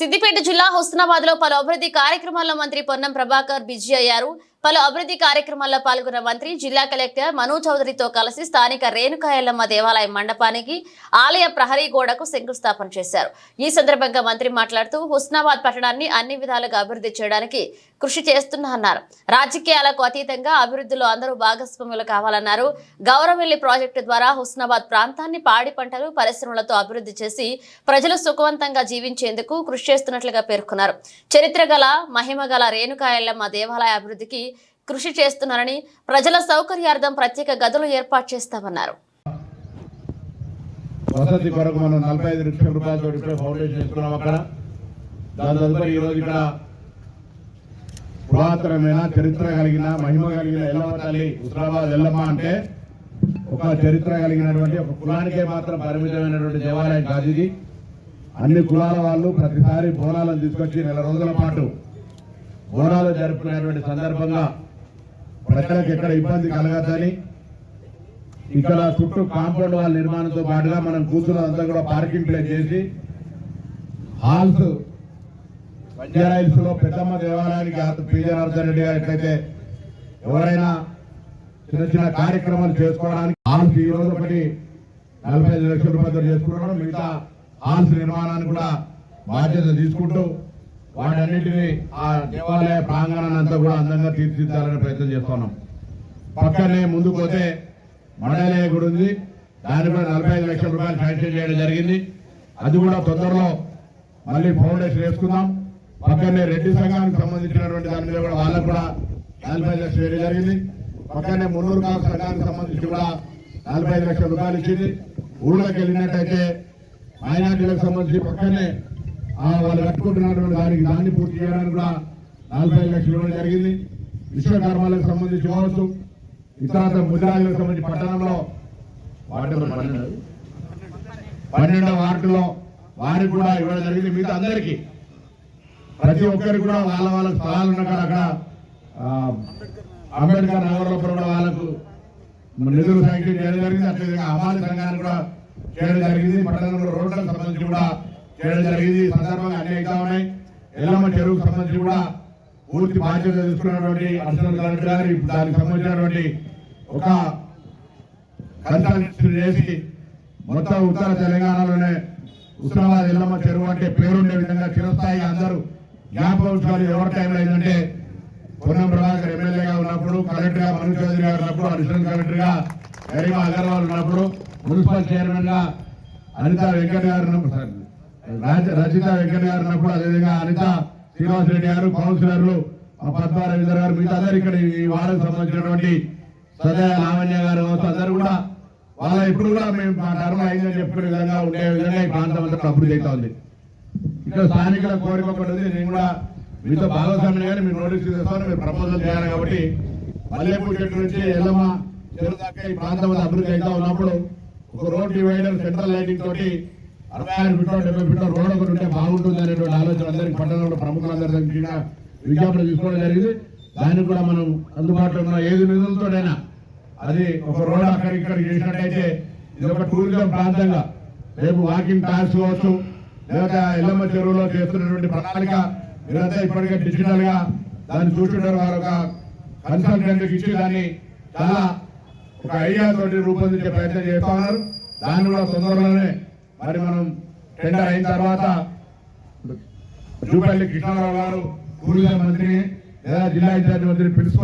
సిద్దిపేట జిల్లా హుస్నాబాద్లో పలు అభివృద్ధి కార్యక్రమాల్లో మంత్రి పొన్నం ప్రభాకర్ బిజీ అయ్యారు. పలు అభివృద్ధి కార్యక్రమాల్లో పాల్గొన్న మంత్రి జిల్లా కలెక్టర్ మను చౌదరితో కలిసి స్థానిక రేణుకాయలమ్మ దేవాలయం మండపానికి ఆలయ ప్రహరీ గోడకు శంకుస్థాపన చేశారు. ఈ సందర్భంగా మంత్రి మాట్లాడుతూ హుస్నాబాద్ పట్టణాన్ని అన్ని విధాలుగా అభివృద్ధి చేయడానికి కృషి చేస్తున్నా రాజకీయాలకు అతీతంగా అభివృద్ధిలో అందరూ భాగస్వాములు కావాలన్నారు. గౌరవెల్లి ప్రాజెక్టు ద్వారా హుస్నాబాద్ ప్రాంతాన్ని పాడి పంటలు పరిశ్రమలతో అభివృద్ధి చేసి ప్రజలు సుఖవంతంగా జీవించేందుకు కృషి చేస్తున్నట్లుగా పేర్కొన్నారు. చరిత్ర గల మహిమ గల రేణుకాయలమ్మ దేవాలయ అభివృద్ధికి కృషి చేస్తున్నారని ప్రజల సౌకర్యార్థం ప్రత్యేక గదులు ఏర్పాటు చేస్తామన్నారు. వసతి కొరకు మనం నలభై ఐదు లక్షల రూపాయలతో ఇప్పుడే ఫౌండేషన్ చేసుకున్నాం అక్కడ. దాని తదుపరి ఈరోజు ఇక్కడ పురాతనమైన చరిత్ర కలిగిన మహిమ కలిగిన ఎల్లమ్మ తల్లి హుస్రాబాద్ ఎల్లమ్మ అంటే ఒక చరిత్ర కలిగినటువంటి ఒక కులానికే మాత్రం పరిమితమైనటువంటి దేవాలయం కాదు ఇది. అన్ని కులాల వాళ్ళు ప్రతిసారి బోనాలను తీసుకొచ్చి నెల రోజుల పాటు బోనాలు జరుపుకునేటువంటి సందర్భంగా ప్రజలకు ఎక్కడ ఇబ్బంది కలగద్దని ఇక్కడ చుట్టూ కాంపౌండ్ వాళ్ళ నిర్మాణంతో పాటుగా మనం కూర్చున్నదంతా కూడా పార్కింగ్ ప్లేస్ చేసి హాల్స్ బంజారాయిల్స్లో పెద్దమ్మ దేవాలయానికి పీజనార్దన్ రెడ్డి గారు ఎట్లయితే ఎవరైనా చిన్న చిన్న కార్యక్రమాలు చేసుకోవడానికి హాల్స్ ఈ రోజు ఒకటి నలభై ఐదు లక్షల రూపాయలు చేసుకుంటున్నాం మిగతా హాల్స్ నిర్మాణాన్ని కూడా బాధ్యత తీసుకుంటూ వాటన్నిటిని ఆ దేవాలయ ప్రాంగణాన్ని అంతా కూడా అందంగా తీర్చిదిద్దాలని ప్రయత్నం చేస్తున్నాం. పక్కనే ముందుకు పోతే మండలయ గుడి ఉంది. దానిపై కూడా నలభై ఐదు లక్షల రూపాయలు శాంక్షన్ చేయడం జరిగింది. అది కూడా తొందరలో మళ్ళీ ఫౌండేషన్ వేసుకుందాం. పక్కనే రెడ్డి సంఘానికి సంబంధించినటువంటి దాని మీద కూడా వాళ్ళకు కూడా నలభై ఐదు లక్షలు వేయడం జరిగింది. పక్కనే మున్నూరు కాపు సంఘానికి సంబంధించి కూడా నలభై ఐదు లక్షల రూపాయలు ఇచ్చింది. ఊళ్ళోకి వెళ్ళినట్టయితే మైనార్టీలకు సంబంధించి పక్కనే వాళ్ళు కట్టుకుంటున్నటువంటి దానికి దాన్ని పూర్తి చేయడానికి కూడా నలభై లక్షలు ఇవ్వడం జరిగింది. విశ్వకర్మాలకు సంబంధించి కావచ్చు ఇతర ముద్రాలకు సంబంధించి పట్టణంలో వార్డు పన్నెండో. వార్డులో వారికి కూడా ఇవ్వడం జరిగింది. మిగతా అందరికీ ప్రతి ఒక్కరికి కూడా వాళ్ళ వాళ్ళ స్థలాలు ఉన్న అక్కడ అంబేద్కర్ నగర్లో కూడా వాళ్ళకు నిధులు శాంక్షన్ చేయడం జరిగింది. అట్లే అమాలి సంఘాన్ని కూడా చేయడం జరిగింది. పట్టణంలో రోడ్లకు సంబంధించి కూడా చేయడం జరిగింది. ఈ సందర్భంగా అన్ని అవుతా ఉన్నాయి. ఎల్లమ్మ చెరువుకు సంబంధించి కూడా పూర్తి బాధ్యత తీసుకున్నటువంటి అర్చన కలెక్టర్ గారు ఇప్పుడు దానికి సంబంధించినటువంటి ఒక కన్సల్టెన్సీ చేసి మొత్తం ఉత్తర తెలంగాణలోనే ఉస్మానాబాద్ ఎల్లమ్మ చెరువు అంటే పేరుండే విధంగా చిరస్థాయి అందరూ జ్ఞాపకం ఉంచుకోవాలి ఎవరి టైంలో ఏంటంటే పొన్నం ప్రభాకర్ ఎమ్మెల్యేగా ఉన్నప్పుడు కలెక్టర్గా మను చౌదరి గారు ఉన్నప్పుడు అడిషనల్ కలెక్టర్గా గరిమా అగర్వాల్ ఉన్నప్పుడు మున్సిపల్ చైర్మన్గా అనిత వెంకట్ గారు ఉన్నప్పుడు రచిత వెంకట గారు ఉన్నప్పుడు అదేవిధంగా అనిత శ్రీనివాస రెడ్డి గారు కౌన్సిలర్లు మా పద్మా రవీంద్ర గారు మిగతా అందరూ ఇక్కడ ఈ వార్డుకు సంబంధించినటువంటి సదయ లావణ్య గారు అందరూ కూడా వాళ్ళ ఇప్పుడు కూడా మేము మా ధర్మం అయిందని చెప్పిన విధంగా ఉండే విధంగా ఈ ప్రాంతం అంతా అభివృద్ధి అవుతా ఉంది. ఇక్కడ స్థానికుల కోరిక ఒకటి ఉంది నేను కూడా మీతో భాగస్వామ్యం కానీ మీరు నోటీస్ చేస్తాను మీరు ప్రపోజల్ చేయాలి కాబట్టి మల్లెపూడి చెట్టు నుంచి ఎల్లమ్మ చెరువు దాకా ఈ ప్రాంతం అభివృద్ధి అవుతా ఉన్నప్పుడు ఒక రోడ్ డివైడర్ సెంట్రల్ లైటింగ్ తోటి అరవై ఆరు ఫీట్లో డెబ్బై ఫీట్లో రోడ్ ఒకటి ఉంటే బాగుంటుంది అనేటువంటి ఆలోచన అందరికి పట్టణంలో ప్రముఖులందరి దగ్గర విజ్ఞాపన తీసుకోవడం జరిగింది. దానికి కూడా మనం అందుబాటులో ఉన్న. ఏది నిధులతోనైనా. అది ఒక రోడ్ అక్కడ ఇక్కడ చేసినట్టయితే ఇది ఒక టూరిజం ప్రాంతంగా. రేపు వాకింగ్ ట్రాక్స్ కావచ్చు లేదా ఎల్లమ్మ చెరువులో చేస్తున్నటువంటి ప్రణాళిక మీరంతా ఇప్పటికే డిజిటల్గా దాన్ని చూస్తుంటారు. వారు ఒక కన్సల్టెంట్ ఇచ్చి దాన్ని చాలా ఒక ఐడియా తోటి రూపొందించే ప్రయత్నం చేస్తా ఉన్నారు. దాన్ని కూడా తొందరలోనే మరి మనం టెండర్ అయిన తర్వాత జూపల్లి కృష్ణారావు గారు టూరిజం మంత్రిని లేదా జిల్లా ఇన్ఛార్జ్ మంత్రిని పిలుచుకొని